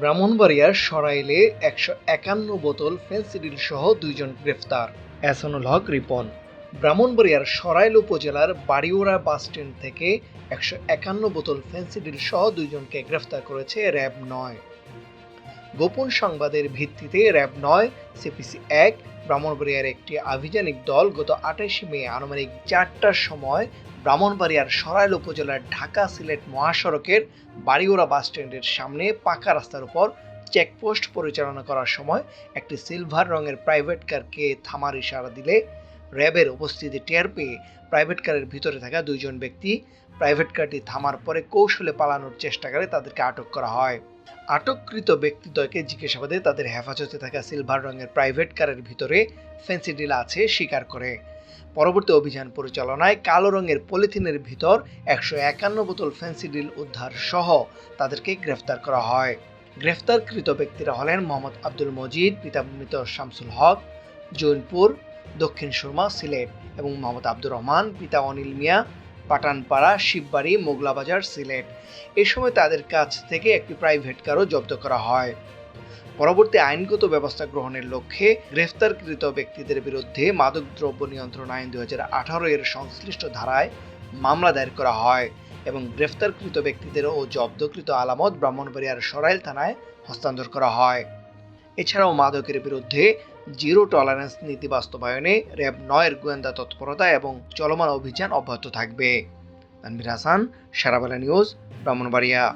ব্রাহ্মণবাড়িয়ার সরাইলে একশো একান্ন বোতল ফেন্সিডিল সহ দুইজন গ্রেফতার। এহসানুল হক রিপন। ব্রাহ্মণবাড়িয়ার সরাইল উপজেলার বাড়িওড়া বাস স্ট্যান্ড থেকে একশো একান্ন বোতল ফেন্সিডিল সহ দুইজনকে গ্রেফতার করেছে র্যাব নয়। গোপন সংবাদের ভিত্তিতে র্যাব নয়, সিপিসি এক ব্রাহ্মণবাড়িয়ার একটি আভিযানিক দল গত আঠাশে মে আনুমানিক চারটার সময় ব্রাহ্মণবাড়িয়ার সরাইল উপজেলার ঢাকা সিলেট মহাসড়কের বাড়িওড়া বাস স্ট্যান্ডের সামনে পাকা রাস্তার উপর চেকপোস্ট পরিচালনা করার সময় একটি সিলভার রঙের প্রাইভেট কারকে থামার ইশারা দিলে র্যাবের উপস্থিতি টের পেয়ে প্রাইভেট কারের ভিতরে থাকা দুইজন ব্যক্তি প্রাইভেট কারটি থামার পরে কৌশলে পালানোর চেষ্টা করে তাদেরকে আটক করা হয়। আটককৃত ব্যক্তিদ্বয়কে জিজ্ঞাসাবাদে তাদের হেফাজতে থাকা সিলভার রঙের প্রাইভেট কারের ভিতরে ফেন্সিডিল আছে স্বীকার করে। পরবর্তী অভিযান পরিচালনায় কালো রঙের পলিথিনের ভিতর একশো একান্ন বোতল ফেন্সিডিল উদ্ধার সহ তাদেরকে গ্রেফতার করা হয়। গ্রেফতারকৃত ব্যক্তিরা হলেন মোহাম্মদ আব্দুল মজিদ, পিতা মৃত শামসুল হক, জৈনপুর, দক্ষিণ সুরমা, সিলেট এবং মোহাম্মদ আব্দুর রহমান, পিতা অনিল মিয়া পাটানপাড়া, শিববাড়ি, মোগলাবাজার, সিলেট। এ সময় তাদের কাছ থেকে একটি প্রাইভেট কারও জব্দ করা হয়। পরবর্তী আইনগত ব্যবস্থা গ্রহণের লক্ষ্যে গ্রেফতারকৃত ব্যক্তিদের বিরুদ্ধে মাদকদ্রব্য নিয়ন্ত্রণ আইন দুই হাজার আঠারো এর সংশ্লিষ্ট ধারায় মামলা দায়ের করা হয় এবং গ্রেফতারকৃত ব্যক্তিদের ও জব্দকৃত আলামত ব্রাহ্মণবাড়িয়ার সরাইল থানায় হস্তান্তর করা হয়। এছাড়াও মাদকের বিরুদ্ধে জিরো টলারেন্স নীতি বাস্তবায়নে র্যাব নয়ের গোয়েন্দা তৎপরতা এবং চলমান অভিযান অব্যাহত থাকবে। তানভীর হাসান, সারাবেলা নিউজ, ব্রাহ্মণবাড়িয়া।